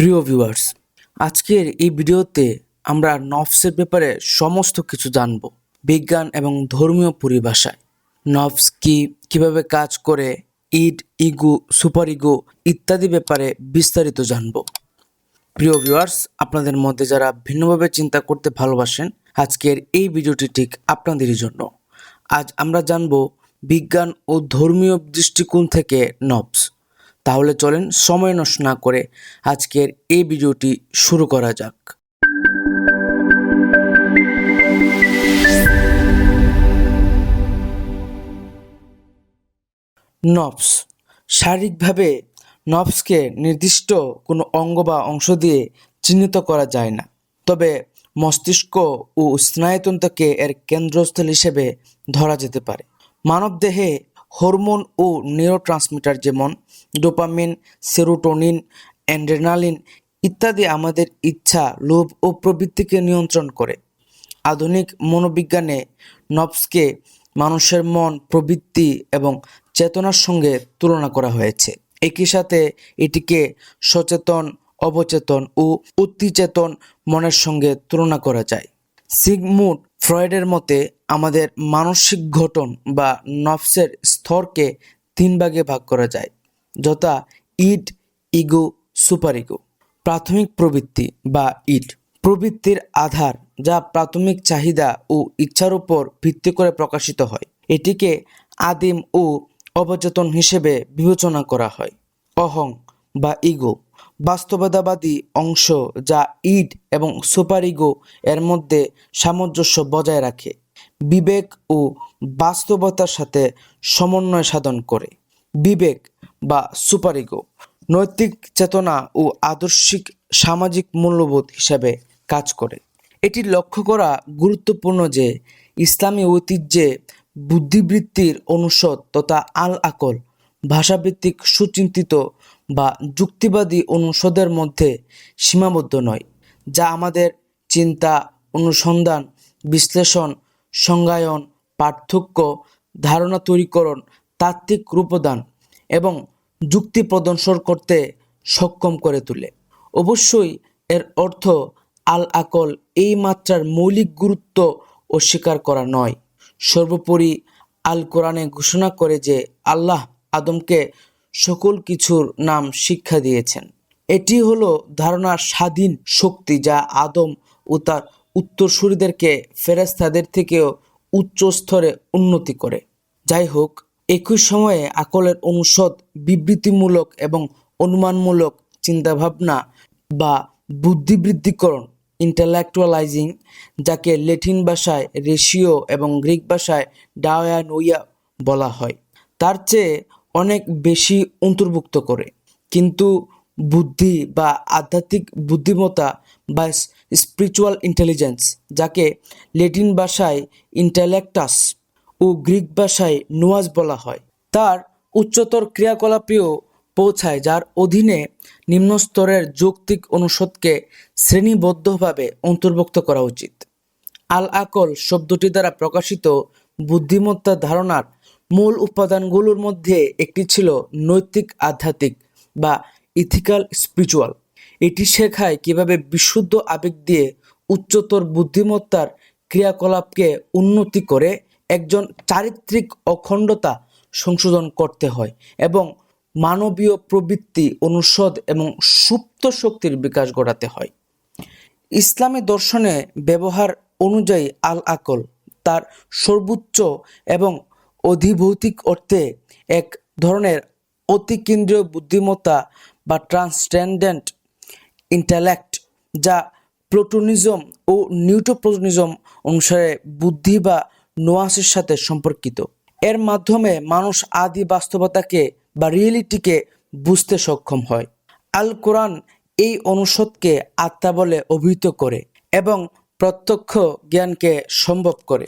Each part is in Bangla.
প্রিয় ভিউয়ার্স আজকের এই ভিডিওতে আমরা নফসের ব্যাপারে সমস্ত কিছু জানব। বিজ্ঞান এবং ধর্মীয় পরিভাষায়। নফস কি, কীভাবে কাজ করে ইড ইগু, সুপার ইগো ইত্যাদি ব্যাপারে বিস্তারিত জানব। প্রিয় ভিউয়ার্স আপনাদের মধ্যে যারা ভিন্নভাবে চিন্তা করতে ভালোবাসেন, আজকের এই ভিডিওটি ঠিক আপনাদেরই জন্য। আজ আমরা জানব বিজ্ঞান ও ধর্মীয় দৃষ্টিকোণ থেকে নবস তাহলে চলেন সময় নষ্ট না করে আজকের এই ভিডিওটি শুরু করা যাক। নবস। শারীরিকভাবে নবসকে নির্দিষ্ট কোনো অঙ্গ বা অংশ দিয়ে চিহ্নিত করা যায় না। তবে মস্তিষ্ক ও স্নায়ুতন্ত্রকে এর কেন্দ্রস্থল হিসেবে ধরা যেতে পারে। মানবদেহে হরমোন ও নিউরোট্রান্সমিটার যেমন ডোপামিন, সেরোটোনিন অ্যান্ড্রেনালিন ইত্যাদি আমাদের ইচ্ছা, লোভ ও প্রবৃত্তিকে নিয়ন্ত্রণ করে। আধুনিক মনোবিজ্ঞানে নবসকে মানুষের মন, প্রবৃত্তি এবং চেতনার সঙ্গে তুলনা করা হয়েছে। একই সাথে এটিকে সচেতন, অবচেতন ও অতিচেতন মনের সঙ্গে তুলনা করা যায়। সিগমুড ফ্রয়েডের মতে, আমাদের মানসিক গঠন বা নফসের স্তরকে তিন ভাগে ভাগ করা যায়। যথা ইড ইগো, সুপার ইগো। প্রাথমিক প্রবৃত্তি বা ইড প্রবৃত্তির আধার যা প্রাথমিক চাহিদা ও ইচ্ছার উপর ভিত্তি করে প্রকাশিত হয়। এটিকে আদিম ও অবচেতন হিসেবে বিবেচনা করা হয়। অহং বা ইগো বাস্তবতাবাদী অংশ যা ইড এবং সুপার ইগো এর মধ্যে সামঞ্জস্য বজায় রাখে। বিবেক ও বাস্তবতার সাথে সমন্বয় সাধন করে। বিবেক বা সুপারিগো নৈতিক চেতনা ও আদর্শিক সামাজিক মূল্যবোধ হিসাবে কাজ করে। এটি লক্ষ্য করা গুরুত্বপূর্ণ যে ইসলামী ঐতিহ্যে বুদ্ধিবৃত্তির অনুষদ তথা আল আকল ভাষাভিত্তিক সুচিন্তিত বা যুক্তিবাদী অনুষদের মধ্যে সীমাবদ্ধ নয়, যা আমাদের চিন্তা, অনুসন্ধান, বিশ্লেষণ, সংজ্ঞায়ন, পার্থক্য, ধারণা তৈরিকরণ তাত্ত্বিক রূপদান এবং যুক্তি প্রদর্শন করতে সক্ষম করে তোলে। অবশ্যই এর অর্থ আল আকল এই মাত্রার মৌলিক গুরুত্ব অস্বীকার করা নয়। সর্বোপরি আল কোরআনে ঘোষণা করে যে আল্লাহ আদমকে সকল কিছুর নাম শিক্ষা দিয়েছেন। এটি হলো ধারণার স্বাধীন শক্তি যা আদম ও তার উত্তরসূরিদেরকে ফেরেস্তাদের থেকেও উচ্চ স্তরে উন্নতি করে। যাই হোক একই সময়ে আকলের অনুষদ বিবৃতিমূলক এবং অনুমানমূলক চিন্তাভাবনা বা বুদ্ধিবৃদ্ধিকরণ ইন্টালেকচুয়ালাইজিং যাকে ল্যাটিন ভাষায় রেশিও এবং গ্রিক ভাষায় ডায়ানোইয়া বলা হয়, তার চেয়ে অনেক বেশি অন্তর্ভুক্ত করে। কিন্তু বুদ্ধি বা আধ্যাত্মিক বুদ্ধিমত্তা বা স্পিরিচুয়াল ইন্টেলিজেন্স, যাকে ল্যাটিন ভাষায় ইন্টালেক্টাস ও গ্রিক ভাষায় নোয়াজ বলা হয়। তার উচ্চতর ক্রিয়াকলাপেও পৌঁছায়, যার অধীনে নিম্ন স্তরের যৌক্তিক অনুষদকে শ্রেণীবদ্ধভাবে অন্তর্ভুক্ত করা উচিত। আল আকল শব্দটি দ্বারা প্রকাশিত বুদ্ধিমত্তা ধারণার মূল উপাদানগুলোর মধ্যে একটি ছিল নৈতিক আধ্যাত্মিক বা ইথিক্যাল স্পিরিচুয়াল। এটি শেখায় কীভাবে বিশুদ্ধ আবেগ দিয়ে উচ্চতর বুদ্ধিমত্তার ক্রিয়াকলাপকে উন্নতি করে চারিত্রিক অখণ্ডতা সংশোধন করতে হয় এবং মানবীয় প্রবৃত্তি, অনুষদ এবং সুপ্ত শক্তির বিকাশ ঘটাতে হয়। ইসলামী দর্শনে ব্যবহার অনুযায়ী আল আকল তার সর্বোচ্চ এবং অধিভৌতিক অর্থে এক ধরনের অতিকেন্দ্রীয় বুদ্ধিমত্তা বা ট্রান্সটেন্ডেন্ট ইন্টালেক্ট, যা প্লোটোনিজম ও নিউটোপ্লোটোনিজম অনুসারে বুদ্ধি বা নোয়াসের সাথে সম্পর্কিত। এর মাধ্যমে মানুষ আদি বাস্তবতাকে বা রিয়েলিটিকে বুঝতে সক্ষম হয়। আল কোরআন এই অনুষদকে আত্মা বলে অভিহিত করে এবং প্রত্যক্ষ জ্ঞানকে সম্ভব করে।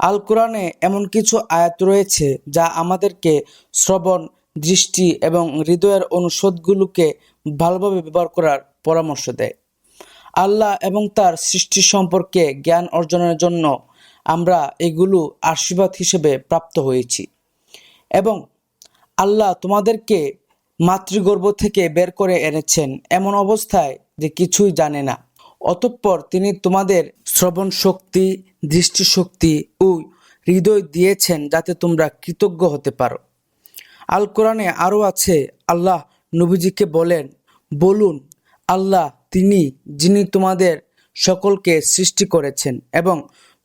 আল কোরআনে এমন কিছু আয়াত রয়েছে যা আমাদেরকে শ্রবণ, দৃষ্টি এবং হৃদয়ের অনুষদগুলোকে ভালোভাবে ব্যবহার করার পরামর্শ দেয়। আল্লাহ এবং তার সৃষ্টি সম্পর্কে জ্ঞান অর্জনের জন্য আমরা এগুলো আশীর্বাদ হিসেবে প্রাপ্ত হয়েছি। এবং আল্লাহ তোমাদেরকে মাতৃগর্ভ থেকে বের করে এনেছেন এমন অবস্থায় যে কিছুই জানে না। অতঃপর তিনি তোমাদের শ্রবণ শক্তি দৃষ্টিশক্তি ও হৃদয় দিয়েছেন যাতে তোমরা কৃতজ্ঞ হতে পারো। আল কোরআনে আরও আছে, আল্লাহ নবীজিকে বলেন, বলুন, আল্লাহ তিনি যিনি তোমাদের সকলকে সৃষ্টি করেছেন এবং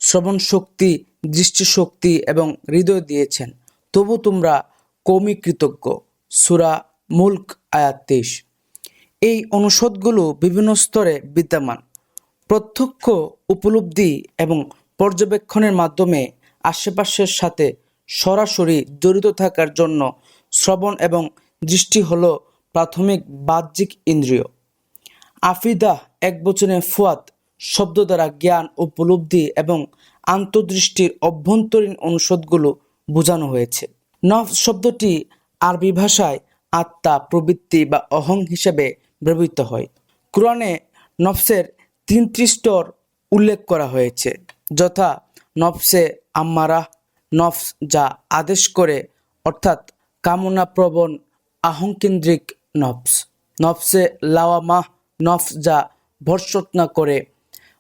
শ্রবণ শক্তি দৃষ্টিশক্তি এবং হৃদয় দিয়েছেন। তবু তোমরা কমই কৃতজ্ঞ। সুরা মুল্ক, আয়াত এই অনুষদগুলো বিভিন্ন স্তরে বিদ্যমান। প্রত্যক্ষ, উপলব্ধি এবং পর্যবেক্ষণের মাধ্যমে আশেপাশের সাথে সরাসরি জড়িত থাকার জন্য শ্রবণ এবং দৃষ্টি হলো প্রাথমিক বাহ্যিক ইন্দ্রিয়। আফিদা, এক বচনে ফুয়াদ শব্দ দ্বারা জ্ঞান, উপলব্ধি এবং আন্তর্দৃষ্টির অভ্যন্তরীণ অনুষদগুলো বোঝানো হয়েছে। নফ শব্দটি আরবি ভাষায় আত্মা, প্রবৃত্তি বা অহং হিসেবে ব্যবহৃত হয়। কোরআনে নফসের তিনটি স্তর উল্লেখ করা হয়েছে, যথা নফসে আম্মারাহ, নফস যা আদেশ করে, অর্থাৎ কামনাপ্রবণ আহংকেন্দ্রিক নফস। নফসে লাওয়ামাহ, নফস যা ভর্ষৎনা করে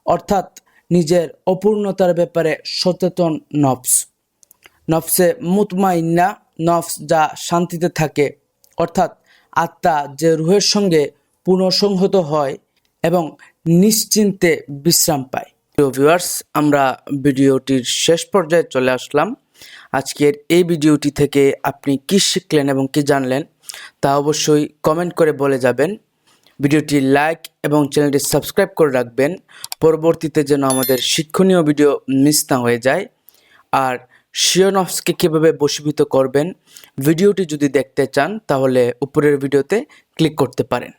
অর্থাৎ নিজের অপূর্ণতার ব্যাপারে সচেতন নফস। নফসে মুতমাইন্না, নফস যা শান্তিতে থাকে, অর্থাৎ আত্মা যে রুহের সঙ্গে পুনঃসংহত হয় এবং নিশ্চিন্তে বিশ্রাম পায়। প্রিয় ভিউয়ার্স আমরা ভিডিওটির শেষ পর্যায়ে চলে আসলাম। আজকের এই ভিডিওটি থেকে আপনি কি শিখলেন এবং কি জানলেন তা অবশ্যই কমেন্ট করে বলে যাবেন। ভিডিওটি লাইক এবং চ্যানেলটি সাবস্ক্রাইব করে রাখবেন। পরবর্তীতে যেন আমাদের শিক্ষণীয় ভিডিও মিস না হয়ে যায়। আর শিওনফসকে কীভাবে বশীভূত করবেন, ভিডিওটি যদি দেখতে চান, তাহলে উপরের ভিডিওতে ক্লিক করতে পারেন।